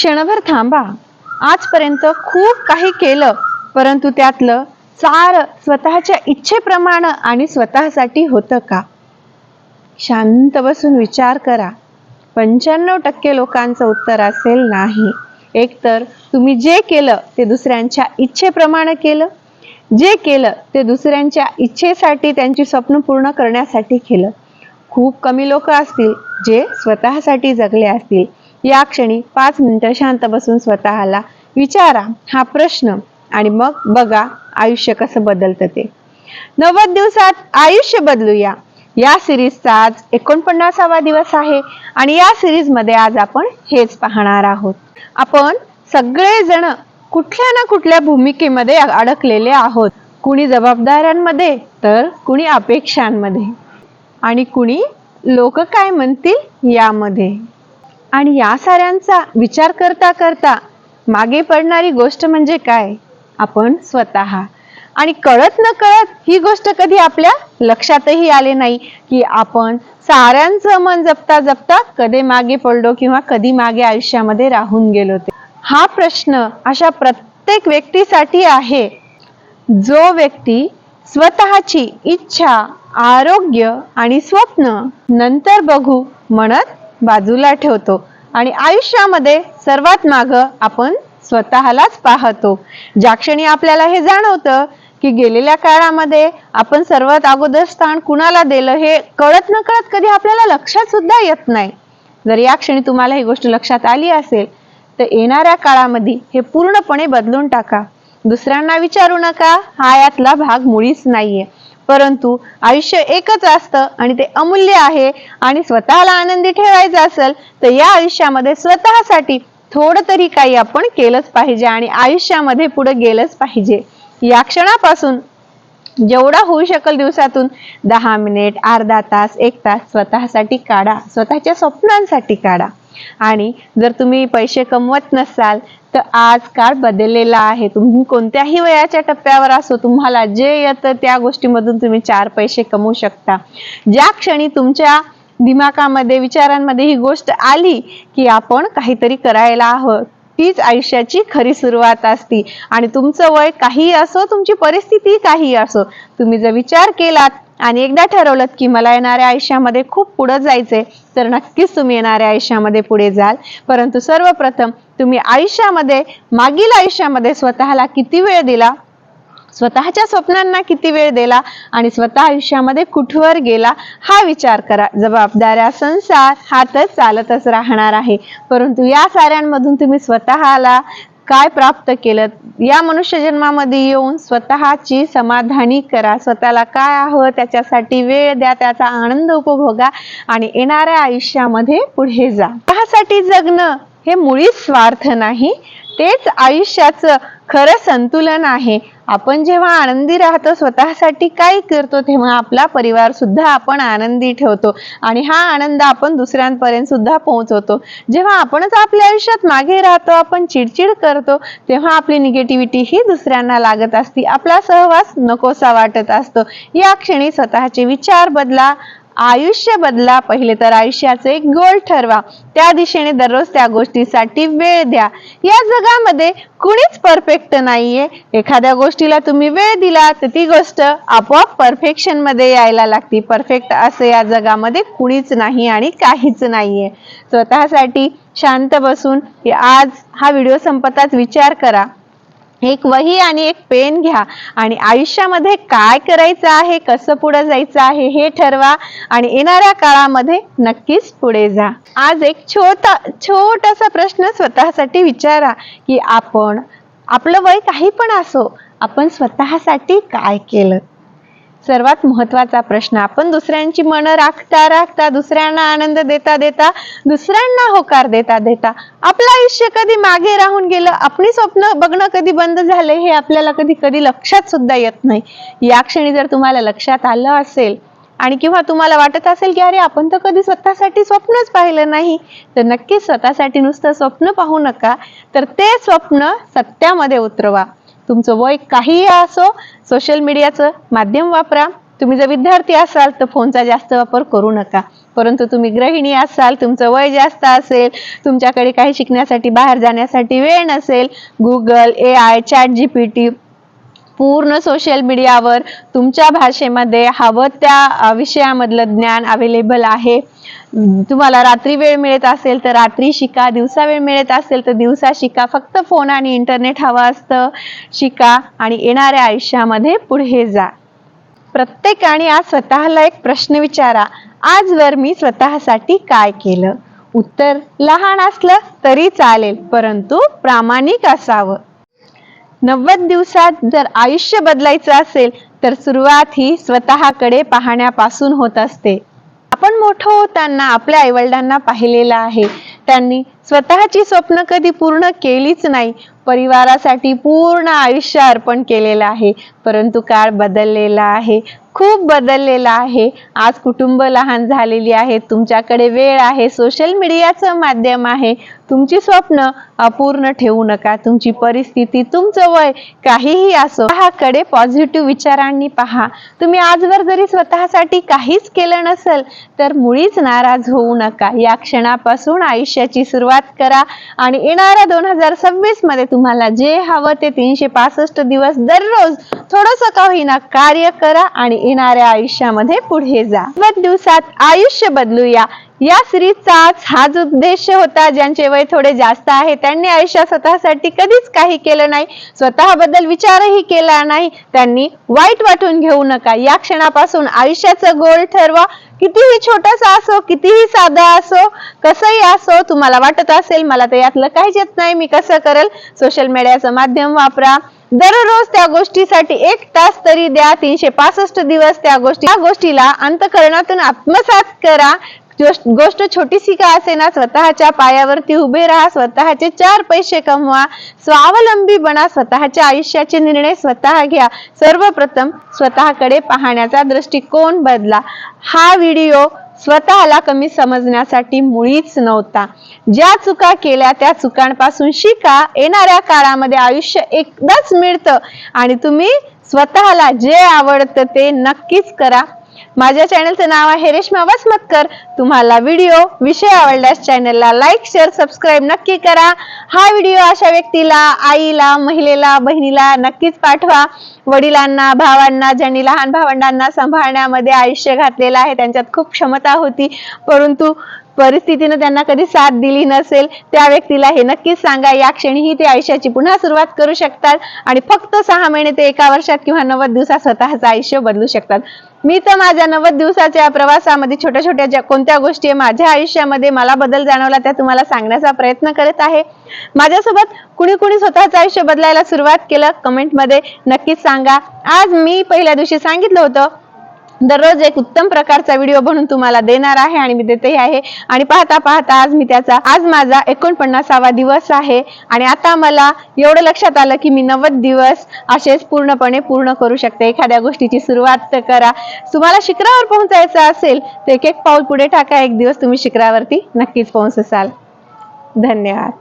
क्षणभर थांबा. आजपर्यंत खूप काही केलं परंतु त्यातलं सार स्वतःच्या इच्छेप्रमाणे आणि स्वतःसाठी होतं का? शांत बसून विचार करा. पंच्याण्णव टक्के लोकांचं उत्तर असेल नाही. एकतर तुम्ही जे केलं ते दुसऱ्यांच्या इच्छेप्रमाणे केलं. जे केलं ते दुसऱ्यांच्या इच्छेसाठी त्यांची स्वप्न पूर्ण करण्यासाठी केलं. खूप कमी लोक असतील जे स्वतःसाठी जगले असतील. या क्षणी पाच मिनिटं शांत बसून स्वतःला विचारा हा प्रश्न. आणि मग बघा आयुष्य कसं बदलतं ते. नव्वद दिवसात आयुष्य बदलूया. या सिरीजचा आज एकोणपन्नासावा दिवस आहे आणि या सिरीजमध्ये आज आपण हेच पाहणार आहोत. आपण सगळेजण कुठल्या ना कुठल्या भूमिकेमध्ये अडकलेले आहोत. कुणी जबाबदाऱ्यांमध्ये तर कुणी अपेक्षांमध्ये. आणि कुणी लोक काय म्हणतील यामध्ये. आणि या साऱ्यांचा विचार करता करता मागे पडणारी गोष्ट म्हणजे काय? आपण स्वतः. आणि कळत न कळत ही गोष्ट कधी आपल्या लक्षातही आले नाही की आपण साऱ्यांचं मन जपता जपता कधी मागे पडलो किंवा कधी मागे आयुष्यामध्ये राहून गेलो ते. हा प्रश्न अशा प्रत्येक व्यक्तीसाठी आहे. जो व्यक्ती स्वतःची इच्छा आरोग्य आणि स्वप्न नंतर बघू म्हणत बाजूला ठेवतो. आणि आयुष्यामध्ये सर्वात माग आपण स्वतःलाच पाहतो. ज्या क्षणी आपल्याला हे जाणवतं की गेलेल्या काळामध्ये आपण सर्वात अगोदर स्थान कुणाला दिलं हे कळत न कळत कधी आपल्याला लक्षात सुद्धा येत नाही. जर या क्षणी तुम्हाला ही गोष्ट लक्षात आली असेल तर येणाऱ्या काळामध्ये हे पूर्णपणे बदलून टाका. दुसऱ्यांना विचारू नका हा यातला भाग मुळीच नाहीये. परंतु आयुष्य एकच असतं आणि ते अमूल्य आहे आणि स्वतःला आनंदी ठेवायचं असेल तर या आयुष्यामध्ये स्वतःसाठी थोडं तरी काही आपण केलंच पाहिजे आणि आयुष्यामध्ये पुढे गेलंच पाहिजे. या क्षणापासून जेवढा होऊ शकेल दिवसातून दहा मिनिट अर्धा तास एक तास स्वतःसाठी काढा स्वतःच्या स्वप्नांसाठी काढा. आणि जर तुम्ही पैसे कमवत नसाल तर आज काळ बदललेला आहे. तुम्ही कोणत्याही वयाच्या टप्प्यावर असो तुम्हाला जे येतं त्या गोष्टीमधून तुम्ही चार पैसे कमवू शकता. ज्या क्षणी तुमच्या दिमागामध्ये विचारांमध्ये ही गोष्ट आली की आपण काहीतरी करायला हवं तीच आयुष्याची खरी सुरुवात असती. आणि तुमचं वय काही असो तुमची परिस्थिती काही असो तुम्ही जर विचार केलात आणि एकदा ठरवलं की मला येणाऱ्या आयुष्यामध्ये खूप पुढे जायचंय तर नक्कीच तुम्ही येणाऱ्या आयुष्यामध्ये पुढे जाल. परंतु सर्वप्रथम तुम्ही आयुष्यामध्ये मागील आयुष्यामध्ये स्वतःला किती वेळ दिला? स्वतःच्या स्वप्नांना किती वेळ दिला? आणि स्वतः आयुष्यामध्ये कुठवर गेला? हा विचार करा. जबाबदाऱ्या संसार हा तर चालतच राहणार आहे. परंतु या साऱ्यांमधून तुम्ही स्वतःला काय प्राप्त केलं? या मनुष्य जन्मामध्ये येऊन स्वतःची समाधानी करा. स्वतःला काय हवं त्याच्यासाठी वेळ द्या त्याचा आनंद उपभोगा आणि येणाऱ्या आयुष्यामध्ये पुढे जा. त्यासाठी जगणं हे मुळीच स्वार्थ नाही. तेच आयुष्याचं खरं संतुलन आहे. आपण जेव्हा आनंदी राहतो स्वतःसाठी काय करतो तेव्हा आपला परिवार सुद्धा आपण आनंदी ठेवतो. आणि हा आनंद आपण दुसऱ्यांपर्यंत सुद्धा पोहोचवतो. जेव्हा आपणच आपल्या आयुष्यात मागे राहतो आपण चिडचिड करतो तेव्हा आपली निगेटिव्हिटी ही दुसऱ्यांना लागत असती. आपला सहवास नकोसा वाटत असतो. या क्षणी स्वतःचे विचार बदला. आयुष्य बदला. पहिले तर आयुष्याचे एक गोल ठरवा. त्या दिशेने दररोज त्या गोष्टीसाठी वेळ द्या. या जगामध्ये कुणीच परफेक्ट नाहीये. एखाद्या गोष्टीला तुम्ही वेळ दिला तर ती गोष्ट आपोआप परफेक्शनमध्ये यायला लागते. परफेक्ट असं या जगामध्ये कुणीच नाही आणि काहीच नाहीये. स्वतःसाठी शांत बसून आज हा व्हिडिओ संपताच विचार करा. एक वही आणि एक पेन घ्या. आणि आयुष्यामध्ये काय करायचं आहे कसं पुढे जायचं आहे हे ठरवा. आणि येणाऱ्या काळामध्ये नक्कीच पुढे जा. आज एक छोटा छोटासा प्रश्न स्वतःसाठी विचारा की आपण आपलं वय काही पण असो आपण स्वतःसाठी काय केलं? सर्वात महत्त्वाचा प्रश्न. आपण दुसऱ्यांची मनं राखता राखता दुसऱ्यांना आनंद देता देता दुसऱ्यांना होकार देता देता आपलं आयुष्य कधी मागे राहून गेलं आपली स्वप्न बघणं कधी बंद झाले हे आपल्याला कधी कधी लक्षात सुद्धा येत नाही. या क्षणी जर तुम्हाला लक्षात आलं असेल आणि किंवा तुम्हाला वाटत असेल की अरे आपण तर कधी स्वतःसाठी स्वप्नच पाहिलं नाही तर नक्कीच स्वतःसाठी नुसतं स्वप्न पाहू नका तर ते स्वप्न सत्यामध्ये उतरवा. तुमचं वय काहीही असो सोशल मीडियाचं माध्यम वापरा. तुम्ही जर विद्यार्थी असाल तर फोनचा जास्त वापर करू नका. परंतु तुम्ही गृहिणी असाल तुमचं वय जास्त असेल तुमच्याकडे काही शिकण्यासाठी बाहेर जाण्यासाठी वेळ नसेल Google A I chat G P T पूर्ण सोशल मीडियावर तुमच्या भाषेमध्ये हवं त्या विषयामधलं ज्ञान अवेलेबल आहे. तुम्हाला रात्री वेळ मिळत असेल तर रात्री शिका दिवसा वेळ मिळत असेल तर दिवसा शिका. फक्त फोन आणि इंटरनेट हवं असतं शिका आणि येणाऱ्या आयुष्यामध्ये पुढे जा. प्रत्येकाने आज स्वतःला एक प्रश्न विचारा आजवर मी स्वतःसाठी काय केलं? उत्तर लहान असलं तरी चालेल परंतु प्रामाणिक असावं. नव्वद दिवसात जर आयुष्य बदलायचं असेल तर सुरुवात ही स्वतःकडे पाहण्यापासून होत असते. आपण मोठं होताना आपल्या आईवडिलांना पाहिलेलं आहे. त्यांनी स्वतःची स्वप्न कधी पूर्ण केलीच नाही. परिवारासाठी पूर्ण आयुष्य अर्पण केलेलं आहे. परंतु काळ बदललेला आहे. खूप बदललेला आहे. आज कुटुंब लहान झालेली आहेत तुमच्याकडे वेळ आहे. सोशल मीडियाचं माध्यम आहे. तुमची स्वप्न अपूर्ण ठेवू नका. तुमची परिस्थिती तुमचं वय काहीही असो पहाकडे पॉझिटिव्ह विचारांनी पहा. तुम्ही आजवर जरी स्वतःसाठी काहीच केलं नसेल तर मुळीच नाराज होऊ नका. या क्षणापासून आयुष्याची सुरुवात करा. आणि येणाऱ्या दोन हजार सव्वीसमध्ये तुम्हाला जे हवं ते तीनशे पासष्ट दिवस दररोज थोडस का होईना कार्य करा आणि येणाऱ्या आयुष्यामध्ये पुढे जा. दिवसात आयुष्य बदलूया. या सिरीजचाच हाच उद्देश होता ज्यांचे वय थोडे जास्त आहे त्यांनी आयुष्यात स्वतःसाठी कधीच काही केलं नाही स्वतःबद्दल विचारही केला नाही त्यांनी वाईट वाटून घेऊ नका. या क्षणापासून आयुष्याचं गोल ठरवा. कितीही छोटासा असो कितीही साधा असो कसंही असो तुम्हाला वाटत असेल मला तर यातलं काहीच येत नाही मी कसं करेल? सोशल मीडियाचं माध्यम वापरा. दररोज त्या गोष्टीसाठी एक तास तरी द्या तीनशे पासष्ट दिवस त्या गोष्टी त्या गोष्टीला अंतकरणातून आत्मसात करा. गोष्ट छोटीशी का असेना स्वतःच्या पायावरती उभे राहा स्वतःचे चार पैसे कमवा स्वावलंबी बना स्वतःच्या आयुष्याचे निर्णय स्वतः घ्या. सर्वप्रथम स्वतःकडे पाहण्याचा दृष्टिकोन बदला. हा व्हिडिओ स्वतःला कमी समजण्यासाठी मुळीच नव्हता. ज्या चुका केल्या त्या चुकांपासून शिका. येणाऱ्या काळामध्ये आयुष्य एकदाच मिळतं आणि तुम्ही स्वतःला जे आवडतं ते नक्कीच करा. माझ्या चॅनलचं नाव आहे रेश्मा वसमतकर. तुम्हाला व्हिडिओ विषय आवडल्यास चॅनलला लाईक शेअर सबस्क्राईब नक्की करा. हा व्हिडिओ अशा व्यक्तीला आईला महिलेला बहिणीला नक्कीच पाठवा. वडिलांना भावांना ज्यांनी लहान भावंडांना सांभाळण्यामध्ये आयुष्य घातलेलं आहे त्यांच्यात खूप क्षमता होती. परंतु परिस्थितीनं त्यांना कधी साथ दिली नसेल त्या व्यक्तीला हे नक्कीच सांगा. या क्षणीही ते आयुष्याची पुन्हा सुरुवात करू शकतात आणि फक्त सहा महिने ते एका वर्षात किंवा नव्वद दिवसात स्वतःचं आयुष्य बदलू शकतात. मी तर माझ्या नव्वद दिवसाच्या प्रवासामध्ये छोट्या छोट्या ज्या कोणत्या गोष्टी माझ्या आयुष्यामध्ये मला बदल जाणवला त्या तुम्हाला सांगण्याचा प्रयत्न करत आहे. माझ्यासोबत कुणी कुणी स्वतःचं आयुष्य बदलायला सुरुवात केलं? कमेंटमध्ये नक्कीच सांगा. आज मी पहिल्या दिवशी सांगितलं होतं दररोज एक उत्तम प्रकारचा व्हिडिओ बनवून तुम्हाला देणार आहे आणि मी देतही आहे. आणि पाहता पाहता आज मी त्याचा आज माझा एकोणपन्नासावा दिवस आहे. आणि आता मला एवढं लक्षात आलं की मी नव्वद दिवस असेच पूर्णपणे पूर्ण करू शकते. एखाद्या गोष्टीची सुरुवात करा. तुम्हाला शिखरावर पोहोचायचं असेल तर एक एक पाऊल पुढे टाका. एक दिवस तुम्ही शिखरावरती नक्कीच पोहोचसाल. धन्यवाद.